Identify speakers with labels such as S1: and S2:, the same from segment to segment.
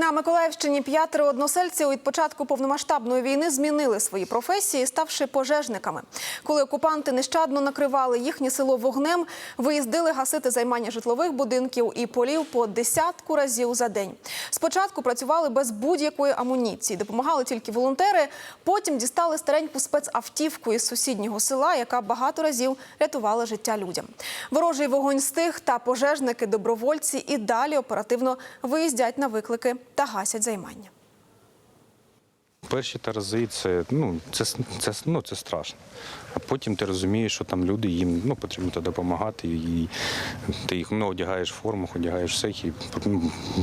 S1: На Миколаївщині п'ятеро односельців від початку повномасштабної війни змінили свої професії, ставши пожежниками. Коли окупанти нещадно накривали їхнє село вогнем, виїздили гасити займання житлових будинків і полів по десятку разів за день. Спочатку працювали без будь-якої амуніції, допомагали тільки волонтери. Потім дістали стареньку спецавтівку із сусіднього села, яка багато разів рятувала життя людям. Ворожий вогонь стих та пожежники, добровольці і далі оперативно виїздять на виклики та гасять займання.
S2: Перші та рази це, ну, це, це, ну, це страшно. А потім ти розумієш, що там люди, їм ну, потрібно допомагати, і ти їх ну, одягаєш форму, одягаєш все, і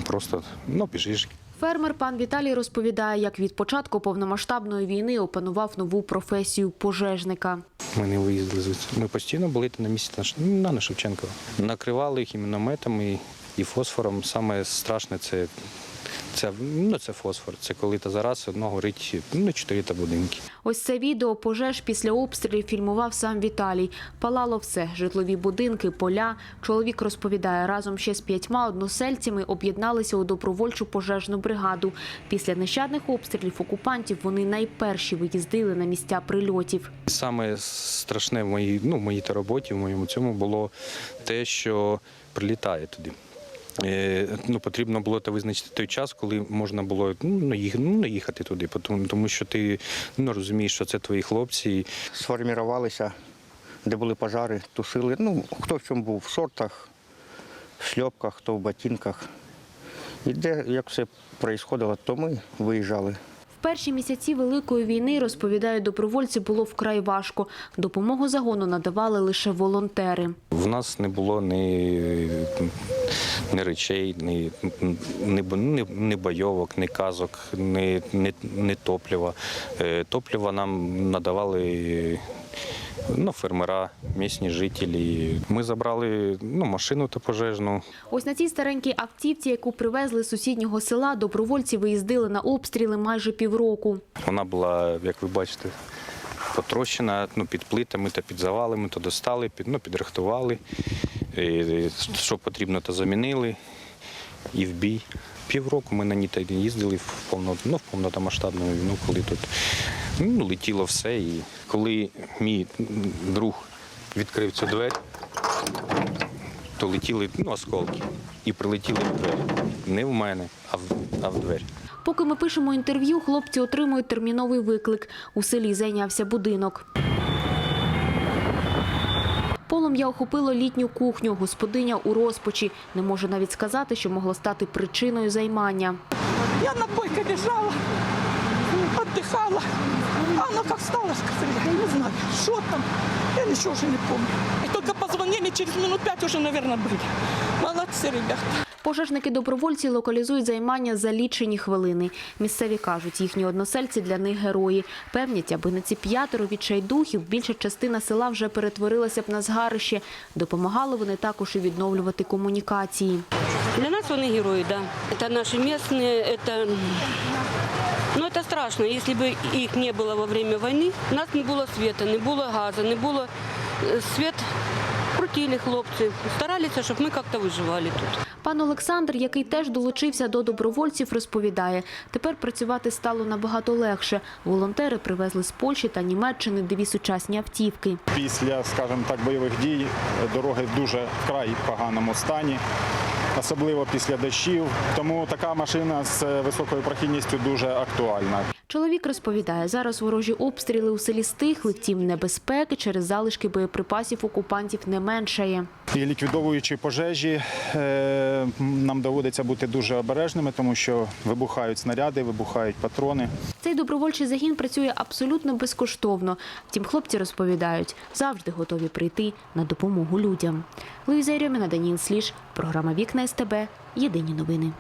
S2: просто ну, біжиш.
S3: Фермер пан Віталій розповідає, як від початку повномасштабної війни опанував нову професію пожежника.
S2: Ми не виїздили звідси. Ми постійно були на місці на, ну, на Шевченкова. Накривали їх і мінометами, і фосфором. Саме страшне це, це, ну, це фосфор. Це коли та зараз одного горить ну, чотири та будинки.
S3: Ось це відео пожеж після обстрілів фільмував сам Віталій. Палало все – житлові будинки, поля. Чоловік розповідає, разом ще з п'ятьма односельцями об'єдналися у добровольчу пожежну бригаду. Після нещадних обстрілів окупантів вони найперші виїздили на місця прильотів.
S2: Саме страшне в моїй, ну, в моїй та роботі, в моєму цьому було те, що прилітає туди. Е, ну, потрібно було та визначити той час, коли можна було ну, ну, не їхати туди, тому, тому що ти ну, розумієш, що це твої хлопці.
S4: сформувалися, де були пожари, тушили. Ну, хто в чому був, в шортах, в шльопках, хто в ботинках. І де як все відбувалося, то ми виїжджали.
S3: Перші місяці Великої війни, розповідають добровольці, було вкрай важко. Допомогу загону надавали лише волонтери.
S2: В нас не було ні, ні речей, ні, ні, ні, ні бойовок, ні казок, ні, ні, ні топлива. Е, Топлива нам надавали ну, фермера, місні жителі. Ми забрали ну, машину та пожежну.
S3: Ось на цій старенькій автівці, яку привезли з сусіднього села, добровольці виїздили на обстріли майже півроку.
S2: Вона була, як ви бачите, потрощена ну, під плитами та під завалами, то достали, під, ну, підрихтували. І, що потрібно, то замінили і в бій. Півроку ми на ній їздили в повно, ну, в повномасштабну війну, коли тут ну, летіло все. І коли мій друг відкрив цю двері, то летіли ну, осколки і прилетіли в двері. Не в мене, а в, а в двері.
S3: Поки ми пишемо інтерв'ю, хлопці отримують терміновий виклик. У селі зайнявся будинок. Полум'я охопило літню кухню. Господиня у розпачі. Не може навіть сказати, що могло стати причиною займання.
S5: Я на бойке лежала, отдыхала. А она как стала стрелять, я не знаю, что там. Я ничего уже не помню. И только позвонили, через минут пять уже, наверное, были. Молодцы, ребята.
S3: Пожежники-добровольці локалізують займання за лічені хвилини. Місцеві кажуть, їхні односельці для них герої. Певнять, аби на ці п'ятеро відчайдухів більша частина села вже перетворилася б на згарище. Допомагали вони також і відновлювати комунікації.
S6: Для нас вони герої, да. Это наши местные, это... Ну, это страшно. Если бы их не было во время войны, у нас не було света, не було газу, не було е, світ. Крутили хлопці, старалися, щоб ми як-то виживали тут.
S3: Пан Олександр, який теж долучився до добровольців, розповідає, тепер працювати стало набагато легше. Волонтери привезли з Польщі та Німеччини дві сучасні автівки.
S7: Після, скажімо так, бойових дій дороги дуже вкрай поганому стані, особливо після дощів. Тому така машина з високою прохідністю дуже актуальна.
S3: Чоловік розповідає, зараз ворожі обстріли у селі стихли, втім небезпеки через залишки боєприпасів окупантів не меншає.
S7: І ліквідовуючи пожежі, е, нам доводиться бути дуже обережними, тому що вибухають снаряди, вибухають патрони.
S3: Цей добровольчий загін працює абсолютно безкоштовно. Втім, хлопці розповідають, завжди готові прийти на допомогу людям. Луїза Рьоміна, Даніл Сліж, програма Вікна СТБ. Єдині новини.